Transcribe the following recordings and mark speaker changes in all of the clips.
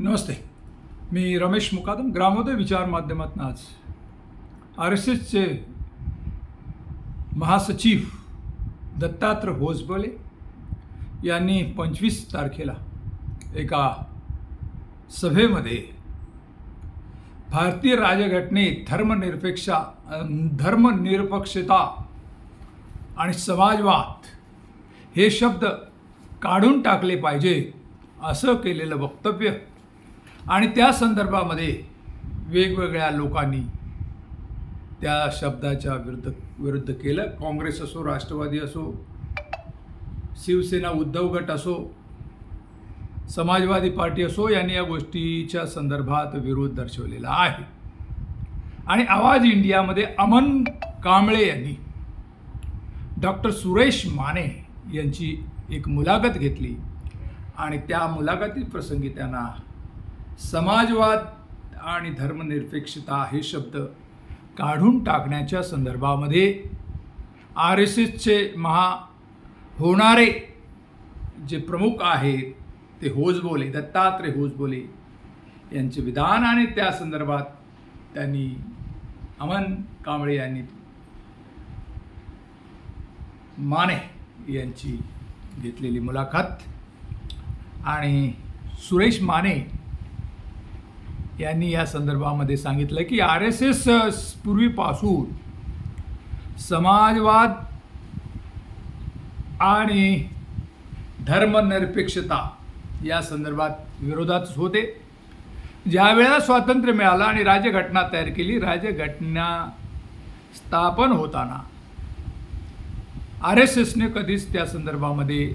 Speaker 1: नमस्ते. मी रमेश मुकादम ग्रामोदय विचार माध्यमातून आज आर एस एसचे महासचिव दत्तात्र होसबळे यांनी पंचवीस तारखेला एका सभेमध्ये भारतीय राजघटनेत धर्मनिरपेक्षा धर्मनिरपेक्षता आणि समाजवाद हे शब्द काढून टाकले पाहिजे असं केलेलं वक्तव्य आणि त्या संदर्भामध्ये वेगवेगळ्या लोकांनी त्या शब्दाच्या विरुद्ध विरुद्ध केलं. काँग्रेस असो राष्ट्रवादी असो शिवसेना उद्धव गट असो समाजवादी पार्टी असो यांनी या गोष्टीच्या संदर्भात विरोध दर्शवलेला आहे. आणि आवाज इंडियामध्ये अमन कांबळे यांनी डॉक्टर सुरेश माने यांची एक मुलाखत घेतली. आणि त्या मुलाखती प्रसंगी त्यांना समाजवाद आणि धर्मनिरपेक्षता हे शब्द काढून टाकण्याच्या संदर्भामध्ये आर एस एसचे महा होणारे जे प्रमुख आहेत ते होजबोले दत्तात्रय होजबोले यांचे विधान आणि त्या संदर्भात त्यांनी अमन कांबळे यांनी माने यांची घेतलेली मुलाखत आणि सुरेश माने यांनी या संदर्भामध्ये सांगितलं की आर एस एस पूर्वीपासून समाजवाद आणि धर्मनिरपेक्षता या संदर्भात विरोधातच होते. ज्या वेळेला स्वातंत्र्य मिळालं आणि राज्यघटना तयार केली राज्यघटना स्थापन होताना आर एस एसने कधीच त्या संदर्भामध्ये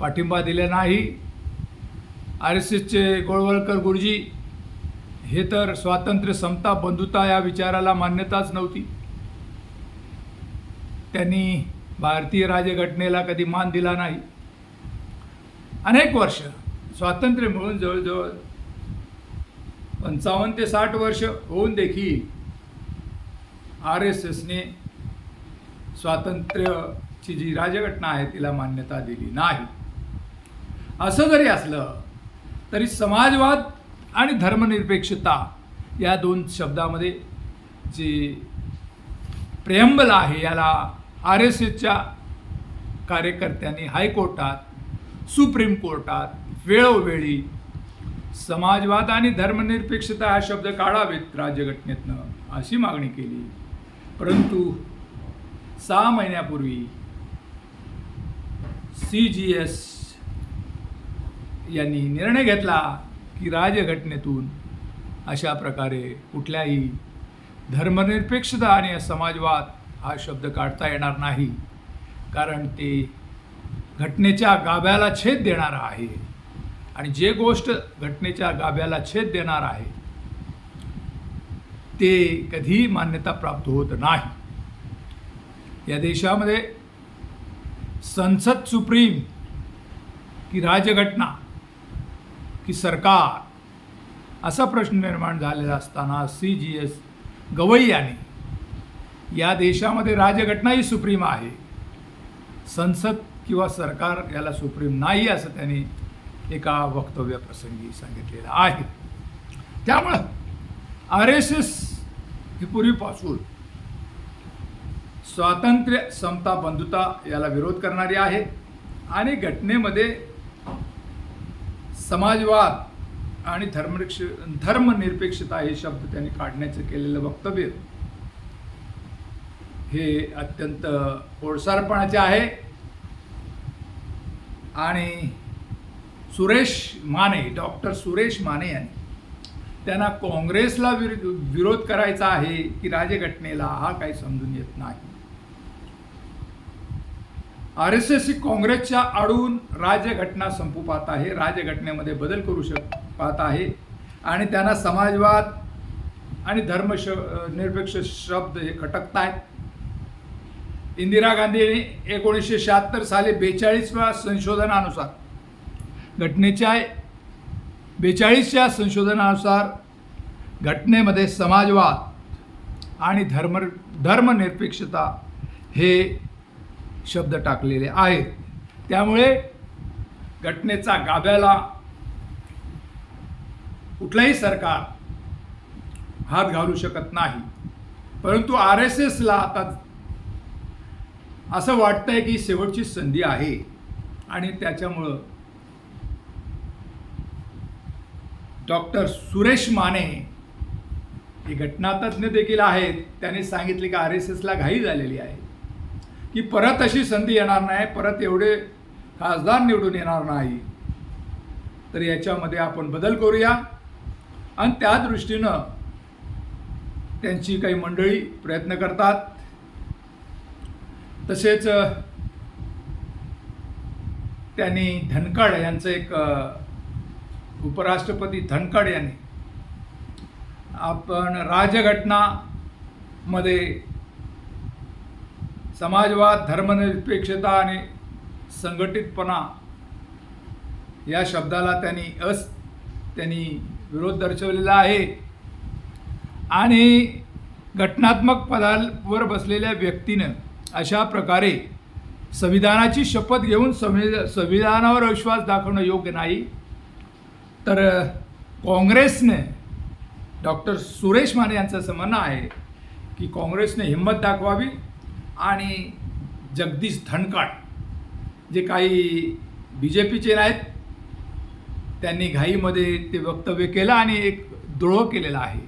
Speaker 1: पाठिंबा दिला नाही. आर एस एसचे गोळवळकर गुरुजी हे तर स्वातंत्र्य समता बंधुता या विचाराला मान्यताच नव्हती. त्यांनी भारतीय राज्यघटनेला कधी मान दिला नाही. अनेक वर्ष स्वातंत्र्य मिळून जवळजवळ पंचावन्न ते साठ वर्ष होऊन देखील आर एस एसने स्वातंत्र्यची जी राजघटना आहे तिला मान्यता दिली नाही. असं जरी असलं तरी समाजवाद आणि धर्मनिरपेक्षता या दोन शब्दामध्ये जे प्रेंबल आहे याला आर एस एसच्या कार्यकर्त्यांनी हायकोर्टात सुप्रीम कोर्टात वेळोवेळी समाजवाद आणि धर्मनिरपेक्षता हा शब्द काढावेत राज्यघटनेतनं अशी मागणी केली. परंतु सहा महिन्यापूर्वी सी जी एस यांनी निर्णय घेतला की राजघटनेतून अशा प्रकारे कुठल्याही धर्मनिरपेक्षता आणि समाजवाद हा शब्द काढता येणार नाही कारण ते घटनेच्या गाभ्याला छेद देणार आहे. आणि जे गोष्ट घटनेच्या गाभ्याला छेद देणार आहे ते कधी मान्यता प्राप्त होत नाही. या देशामध्ये संसद सुप्रीम की राजघटना की सरकार असा प्रश्न निर्माण झालेला असताना सी जी एस गवई यांनी या देशामध्ये राजघटनाही सुप्रीम आहे. संसद किंवा सरकार याला सुप्रीम नाही असं त्यांनी एका वक्तव्याप्रसंगी सांगितलेलं आहे. त्यामुळं आर एस एस ही पूर्वीपासून स्वातंत्र्य समता बंधुता याला विरोध करणारी आहे आणि घटनेमध्ये समाजवाद आणि धर्मनिरक्ष धर्मनिरपेक्षता हे शब्द त्यांनी काढण्याचं केलेलं वक्तव्य हे अत्यंत ओळसारपणाचे आहे. आणि सुरेश माने डॉक्टर सुरेश माने यांनी त्यांना काँग्रेसला विरोध करायचा आहे की राज्यघटनेला हा काही समजून येत नाही. आर एस एस ही काँग्रेसच्या आडून राज्यघटना संपू पाहत आहे. राज्यघटनेमध्ये बदल करू शक पाहत आहे. आणि त्यांना समाजवाद आणि धर्म श निरपेक्ष शब्द हे खटकत आहेत इंदिरा गांधीने एकोणीसशे शहात्तर साली बेचाळीसव्या संशोधनानुसार घटनेच्या बेचाळीसच्या संशोधनानुसार घटनेमध्ये समाजवाद आणि धर्म धर्मनिरपेक्षता हे शब्द टाकलेले आहेत. त्यामुळे घटनेचा गाभ्याला कुठलंही सरकार हात घालू शकत नाही. परंतु आर एस एसला आता असं वाटतंय की शेवटची संधी आहे आणि त्याच्यामुळं डॉक्टर सुरेश माने हे घटनातज्ञ देखील आहेत. त्यांनी सांगितले की आर एस एसला घाई झालेली आहे. की परत अशी संधी येणार नाही परत एवढे खासदार निवडून येणार नाही. तर याच्यामध्ये आपण बदल करूया. आणि त्या दृष्टीनं त्यांची काही मंडळी प्रयत्न करतात. तसेच त्यांनी धनखड यांचं एक उपराष्ट्रपती धनखड यांनी आपण राजघटनामध्ये समाजवाद धर्मनिरपेक्षता आणि संघटितपणा या शब्दाला त्यांनी अस त्यांनी विरोध दर्शवलेला आहे. आणि घटनात्मक पदावर बसलेल्या व्यक्तीनं अशा प्रकारे संविधानाची शपथ घेऊन संविध संविधानावर विश्वास दाखवणं योग्य नाही. तर काँग्रेसने डॉक्टर सुरेश माने यांचं असं म्हणणं आहे की काँग्रेसने हिंमत दाखवावी. आणि जगदीश धनकाट जे काही बी जे पीचे नाहीत त्यांनी घाईमध्ये ते वक्तव्य केलं आणि एक द्रोह केलेला आहे.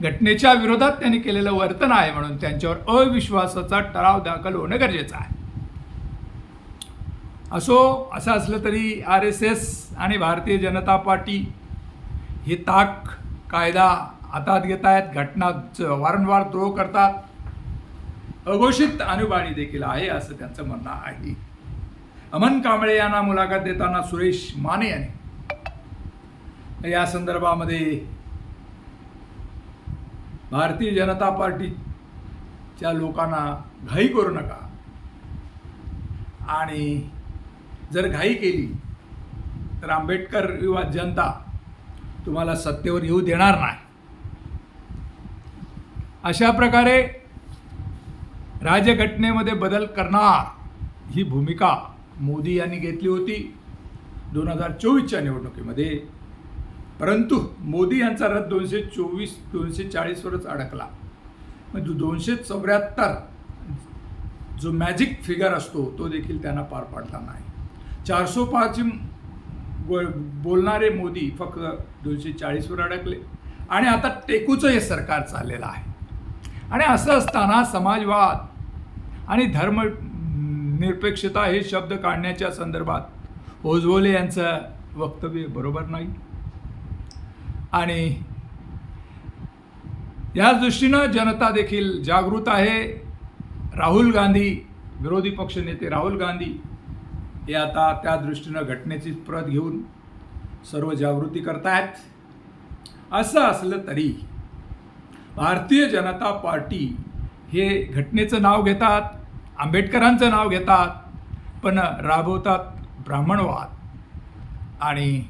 Speaker 1: घटनेच्या विरोधात त्यांनी केलेलं वर्तन आहे म्हणून त्यांच्यावर अविश्वासाचा ठराव दाखल होणं गरजेचं आहे. असो असं असलं तरी आर एस एस आणि भारतीय जनता पार्टी हे ताक कायदा हातात घेत आहेत घटनाचं वारंवार द्रोह करतात. अघोषित आणीबाणी देखील आहे असं त्यांचं म्हणणं आहे. अमन कांबळे यांना मुलाखत देताना सुरेश माने यांनी. या संदर्भामध्ये भारतीय जनता पार्टीच्या लोकांना घाई करू नका. आणि जर घाई केली तर आंबेडकर युवा जनता तुम्हाला सत्तेवर येऊ देणार नाही. अशा प्रकारे राज्यघटनेमध्ये बदल करणार ही भूमिका मोदी यांनी घेतली होती दोन हजार चोवीसच्या निवडणुकीमध्ये. परंतु मोदी यांचा रथ दोनशे चोवीस दोनशे चाळीसवरच अडकला. म्हणजे दोनशे चौऱ्याहत्तर जो मॅजिक फिगर असतो तो देखील त्यांना पार पाडला नाही. चारशे पाच बोलणारे मोदी फक्त दोनशे चाळीसवर अडकले. आणि आता टेकूचं हे सरकार चाललेलं आहे. आणि असं असताना समाजवाद आणि धर्म निरपेक्षता हे शब्द काढण्याच्या संदर्भात ओझवले यांचं वक्तव्य बरोबर नाही. आणि या दृष्टीनं जनता देखील जागृत आहे. राहुल गांधी विरोधी पक्षनेते राहुल गांधी हे आता त्या दृष्टीनं घटनेची प्रत घेऊन सर्व जागृती करतायत. असं असलं तरी भारतीय जनता पार्टी हे घटनेचं नाव घेतात आंबेडकरांचं नाव घेतात पण राबवतात ब्राह्मणवाद. आणि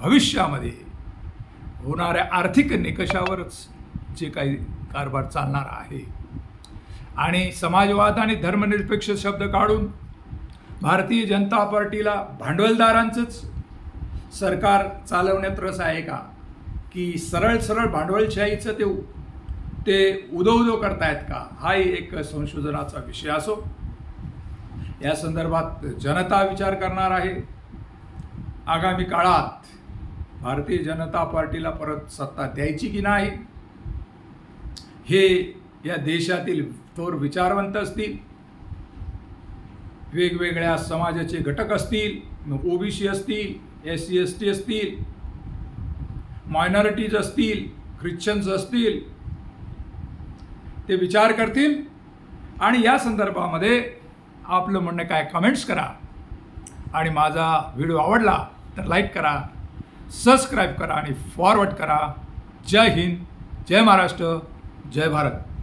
Speaker 1: भविष्यामध्ये होणाऱ्या आर्थिक निकषावरच जे काही कारभार चालणार आहे आणि समाजवाद आणि धर्मनिरपेक्ष शब्द काढून भारतीय जनता पार्टीला भांडवलदारांचंच सरकार चालवण्यात रस आहे का? की सरळ सरळ भांडवलशाहीचं ते ते उदो उदो करतायत का? हाही एक संशोधनाचा विषय असो. या संदर्भात जनता विचार करणार आहे. आगामी काळात भारतीय जनता पार्टीला परत सत्ता द्यायची की नाही? हे या देशातील थोर विचारवंत असतील. वेगवेगळ्या समाजाचे घटक असतील. मग ओबीसी असतील एस सी एस टी असतील. मायनॉरिटीज असतील ख्रिश्चन्स असतील. ते विचार करतील. आणि या संदर्भामध्ये आपलं म्हणणं काय? कमेंट्स करा. आणि माझा व्हिडिओ आवडला तर लाईक करा सबस्क्राईब करा आणि फॉरवर्ड करा. जय हिंद जय महाराष्ट्र जय भारत.